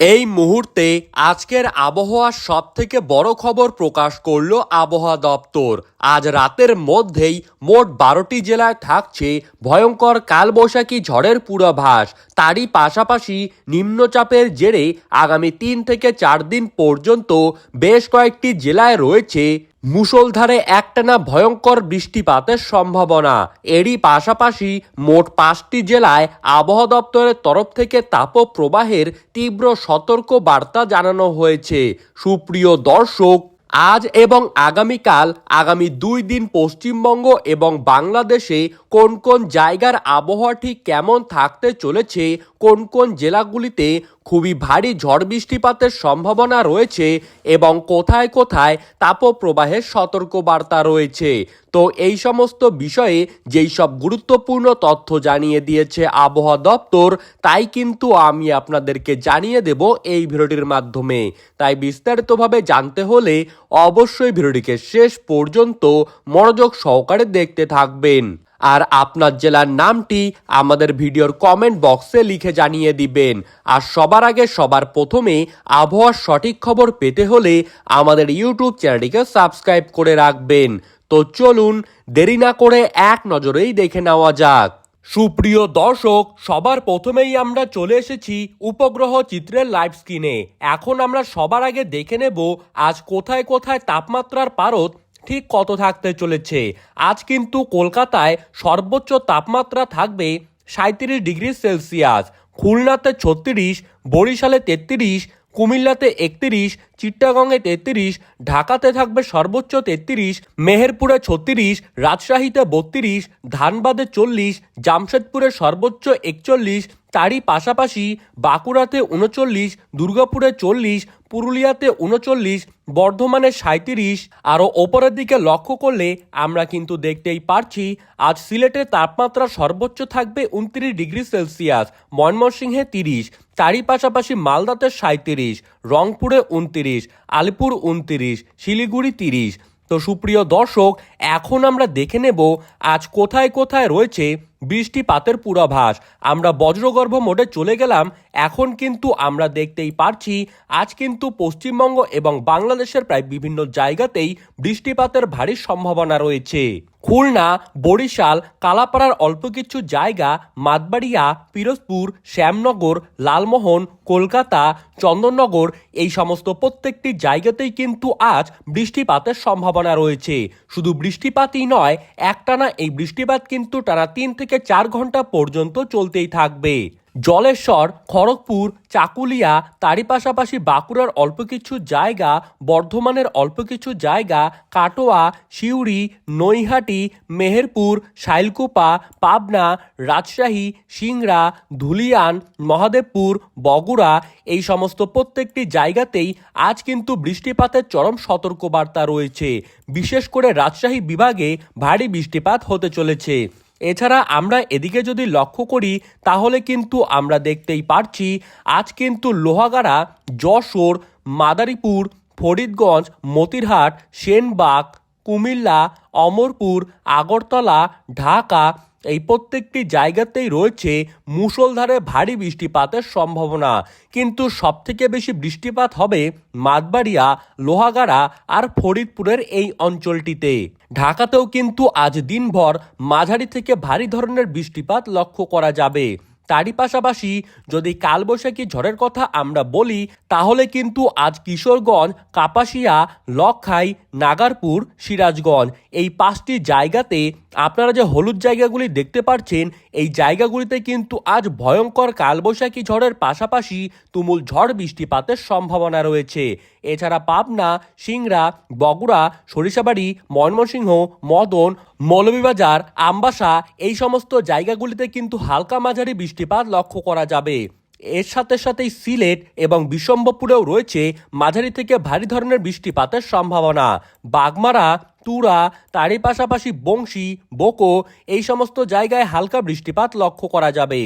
এই মুহূর্তে আজকের আবহাওয়ার সব থেকে বড় খবর প্রকাশ করল আবহাওয়া দপ্তর। আজ রাতের মধ্যেই মোট বারোটি জেলায় থাকছে ভয়ঙ্কর কালবৈশাখী ঝড়ের পূর্বাভাস। তারই পাশাপাশি নিম্নচাপের জেরে আগামী তিন থেকে চার দিন পর্যন্ত বেশ কয়েকটি জেলায় রয়েছে মুষলধারে একটানা ভয়ঙ্কর বৃষ্টিপাতের সম্ভাবনা। এরই পাশাপাশি মোট পাঁচটি জেলায় আবহাওয়া দপ্তরের তরফ থেকে তাপপ্রবাহের তীব্র সতর্ক বার্তা জানানো হয়েছে। সুপ্রিয় দর্শক, আজ এবং আগামীকাল, আগামী দুই দিন পশ্চিমবঙ্গ এবং বাংলাদেশে কোন কোন জায়গার আবহাওয়া ঠিক কেমন থাকতে চলেছে, কোন কোন জেলাগুলিতে খুবই ভারী ঝড় বৃষ্টিপাতের সম্ভাবনা রয়েছে এবং কোথায় কোথায় তাপপ্রবাহের সতর্কবার্তা রয়েছে। তো এই সমস্ত বিষয়ে যেই সব গুরুত্বপূর্ণ তথ্য জানিয়ে দিয়েছে আবহাওয়া দপ্তর, তাই কিন্তু আমি আপনাদেরকে জানিয়ে দেব এই ভিডিওটির মাধ্যমে। তাই বিস্তারিতভাবে জানতে হলে অবশ্যই ভিডিওটিকে শেষ পর্যন্ত মনোযোগ সহকারে দেখতে থাকবেন। আর আপনার জেলার নামটি আমাদের ভিডিওর কমেন্ট বক্সে লিখে জানিয়ে দিবেন। আর সবার আগে সবার প্রথমে আবহাওয়ার সঠিক খবর পেতে হলে আমাদের ইউটিউব চ্যানেলটিকে সাবস্ক্রাইব করে রাখবেন। তো চলুন, দেরি না করে এক নজরেই দেখে নেওয়া যাক। সুপ্রিয় দর্শক, সবার প্রথমেই আমরা চলে এসেছি উপগ্রহ চিত্রের লাইভ স্ক্রিনে এখন আমরা সবার আগে দেখে নেব আজ কোথায় কোথায় তাপমাত্রার পারদ ঠিক কত থাকতে চলেছে? আজ কিন্তু কলকাতায় সর্বোচ্চ তাপমাত্রা থাকবে সাঁত্রিশ ডিগ্রি সেলসিয়াস, খুলনাতে ছত্রিশ, বরিশালে তেত্রিশ, কুমিল্লাতে একত্রিশ চিট্টাগংয়ে তেত্রিশ, ঢাকাতে থাকবে সর্বোচ্চ তেত্রিশ, মেহেরপুরে ছত্রিশ, রাজশাহীতে বত্রিশ, ধানবাদে চল্লিশ, জামশেদপুরে সর্বোচ্চ একচল্লিশ, তারই পাশাপাশি বাঁকুড়াতে উনচল্লিশ, দুর্গাপুরে চল্লিশ পুরুলিয়াতে উনচল্লিশ, বর্ধমানে সাঁত্রিশ আরও ওপরের দিকে লক্ষ্য করলে আমরা কিন্তু দেখতেই পারছি, আজ সিলেটের তাপমাত্রা সর্বোচ্চ থাকবে উনত্রিশ ডিগ্রি সেলসিয়াস, ময়মনসিংহে তিরিশ, তারই পাশাপাশি মালদাতে সাঁত্রিশ রংপুরে উনত্রিশ, আলিপুর উনত্রিশ, শিলিগুড়ি তিরিশ। তো সুপ্রিয় দর্শক, এখন আমরা দেখে নেব আজ কোথায় কোথায় রয়েছে বৃষ্টিপাতের পূর্বাভাস। আমরা বজ্রগর্ভ মোডে চলে গেলাম। এখন কিন্তু আমরা দেখতেই পারছি, আজ কিন্তু পশ্চিমবঙ্গ এবং বাংলাদেশের প্রায় বিভিন্ন জায়গাতেই বৃষ্টিপাতের ভারী সম্ভাবনা রয়েছে। খুলনা, বরিশাল, কালাপাড়ার অল্প কিছু জায়গা, মাতবাড়িয়া, পিরোজপুর, শ্যামনগর, লালমোহন, কলকাতা, চন্দননগর, এই সমস্ত প্রত্যেকটি জায়গাতেই কিন্তু আজ বৃষ্টিপাতের সম্ভাবনা রয়েছে। শুধু বৃষ্টিপাতই নয়, একটানা এই বৃষ্টিপাত কিন্তু টানা তিন থেকে চার ঘণ্টা পর্যন্ত চলতেই থাকবে। জলেশ্বর, খড়গপুর, চাকুলিয়া, তারই পাশাপাশি বাঁকুড়ার অল্প কিছু জায়গা, বর্ধমানের অল্প কিছু জায়গা, কাটোয়া, সিউড়ি, নৈহাটি, মেহেরপুর, শাইলকুপা, পাবনা, রাজশাহী, সিংড়া, ধুলিয়ান, মহাদেবপুর, বগুড়া এই সমস্ত প্রত্যেকটি জায়গাতেই আজ কিন্তু বৃষ্টিপাতের চরম সতর্কবার্তা রয়েছে। বিশেষ করে রাজশাহী বিভাগে ভারী বৃষ্টিপাত হতে চলেছে। এছাড়া আমরা এদিকে যদি লক্ষ্য করি, তাহলে কিন্তু আমরা দেখতেই পারছি, আজ কিন্তু লোহাগাড়া, যশোর, মাদারীপুর, ফরিদগঞ্জ, মতিরহাট, সেনবাগ, কুমিল্লা, অমরপুর, আগরতলা, ঢাকা এই প্রত্যেকটি জায়গাতেই রয়েছে মুষলধারে ভারী বৃষ্টিপাতের সম্ভাবনা। কিন্তু সবথেকে বেশি বৃষ্টিপাত হবে মাদবাড়িয়া লোহাগাড়া আর ফরিদপুরের এই অঞ্চলটিতে। ঢাকাতেও কিন্তু আজ দিনভর মাঝারি থেকে ভারী ধরনের বৃষ্টিপাত লক্ষ্য করা যাবে। তারই পাশাপাশি যদি কালবৈশাখী ঝড়ের কথা আমরা বলি, তাহলে কিন্তু আজ কিশোরগঞ্জ, কাপাসিয়া, লক্ষাই, নাগারপুর, সিরাজগঞ্জ এই পাঁচটি জায়গাতে আপনারা যে হলুদ জায়গাগুলি দেখতে পাচ্ছেন এই জায়গাগুলিতে কিন্তু আজ ভয়ঙ্কর কালবৈশাখী ঝড়ের পাশাপাশি তুমুল ঝড় বৃষ্টিপাতের সম্ভাবনা রয়েছে। এছাড়া পাবনা, সিংড়া, বগুড়া, সরিষাবাড়ি, ময়মনসিংহ, মদন, মৌলভীবাজার, আমবাসা এই সমস্ত জায়গাগুলিতে কিন্তু হালকা মাঝারি বৃষ্টিপাত লক্ষ্য করা যাবে। এর সাথে সাথেই সিলেট এবং বিশম্বপুরেও রয়েছে মাঝারি থেকে ভারী ধরনের বৃষ্টিপাতের সম্ভাবনা। বাগমারা, তুরা, তারই পাশাপাশি বংশী, বোকো এই সমস্ত জায়গায় হালকা বৃষ্টিপাত লক্ষ্য করা যাবে।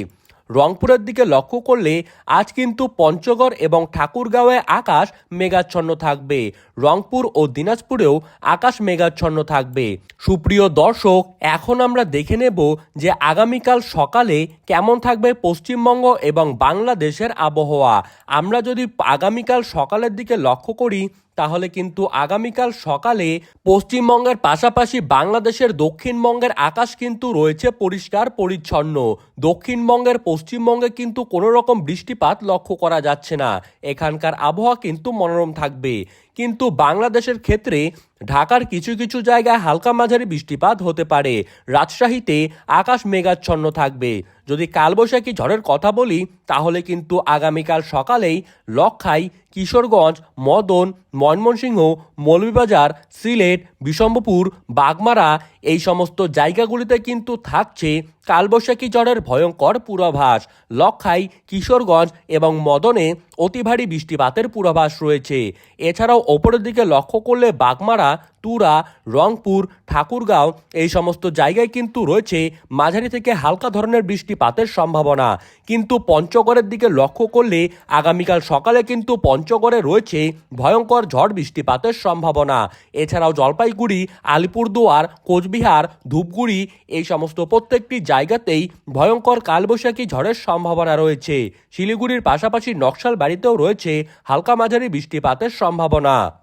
রংপুরের দিকে লক্ষ্য করলে আজ কিন্তু পঞ্চগড় এবং ঠাকুরগাঁওয়ে আকাশ মেঘাচ্ছন্ন থাকবে। রংপুর ও দিনাজপুরেও আকাশ মেঘাচ্ছন্ন থাকবে। সুপ্রিয় দর্শক, এখন আমরা দেখে নেব যে আগামীকাল সকালে কেমন থাকবে পশ্চিমবঙ্গ এবং বাংলাদেশের আবহাওয়া। আমরা যদি আগামীকাল সকালের দিকে লক্ষ্য করি তাহলে কিন্তু আগামীকাল সকালে পশ্চিমবঙ্গের পাশাপাশি বাংলাদেশের দক্ষিণবঙ্গের আকাশ কিন্তু রয়েছে পরিষ্কার, পরিচ্ছন্ন। দক্ষিণবঙ্গের পশ্চিমবঙ্গে কিন্তু কোনো রকম বৃষ্টিপাত লক্ষ্য করা যাচ্ছে না। এখানকার আবহাওয়া কিন্তু মনোরম থাকবে। কিন্তু বাংলাদেশের ক্ষেত্রে ঢাকার কিছু কিছু জায়গায় হালকা মাঝারি বৃষ্টিপাত হতে পারে। রাজশাহীতে আকাশ মেঘাচ্ছন্ন থাকবে। যদি কালবৈশাখী ঝড়ের কথা বলি, তাহলে কিন্তু আগামীকাল সকালেই লক্ষাই, কিশোরগঞ্জ, মদন, ময়মনসিংহ, মৌলভীবাজার, সিলেট বিশম্বপুর বাগমারা এই সমস্ত জায়গাগুলিতে কিন্তু থাকছে কালবৈশাখী ঝড়ের ভয়ঙ্কর পূর্বাভাস। লক্ষাই, কিশোরগঞ্জ এবং মদনে অতি ভারী বৃষ্টিপাতের পূর্বাভাস রয়েছে। এছাড়াও ওপরের দিকে লক্ষ্য করলে বাগমারা তুরা, রংপুর, ঠাকুরগাঁও এই সমস্ত জায়গায় কিন্তু রয়েছে মাঝারি থেকে হালকা ধরনের বৃষ্টিপাতের সম্ভাবনা। কিন্তু পঞ্চগড়ের দিকে লক্ষ্য করলে আগামীকাল সকালে কিন্তু পঞ্চগড়ে রয়েছে ভয়ঙ্কর ঝড় বৃষ্টিপাতের সম্ভাবনা। এছাড়াও জলপাইগুড়ি, আলিপুরদুয়ার, কোচবিহার, ধূপগুড়ি এই সমস্ত প্রত্যেকটি জায়গাতেই ভয়ঙ্কর কালবৈশাখী ঝড়ের সম্ভাবনা রয়েছে। শিলিগুড়ির পাশাপাশি নকশাল বাড়িতেও রয়েছে হালকা মাঝারি বৃষ্টিপাতের সম্ভাবনা।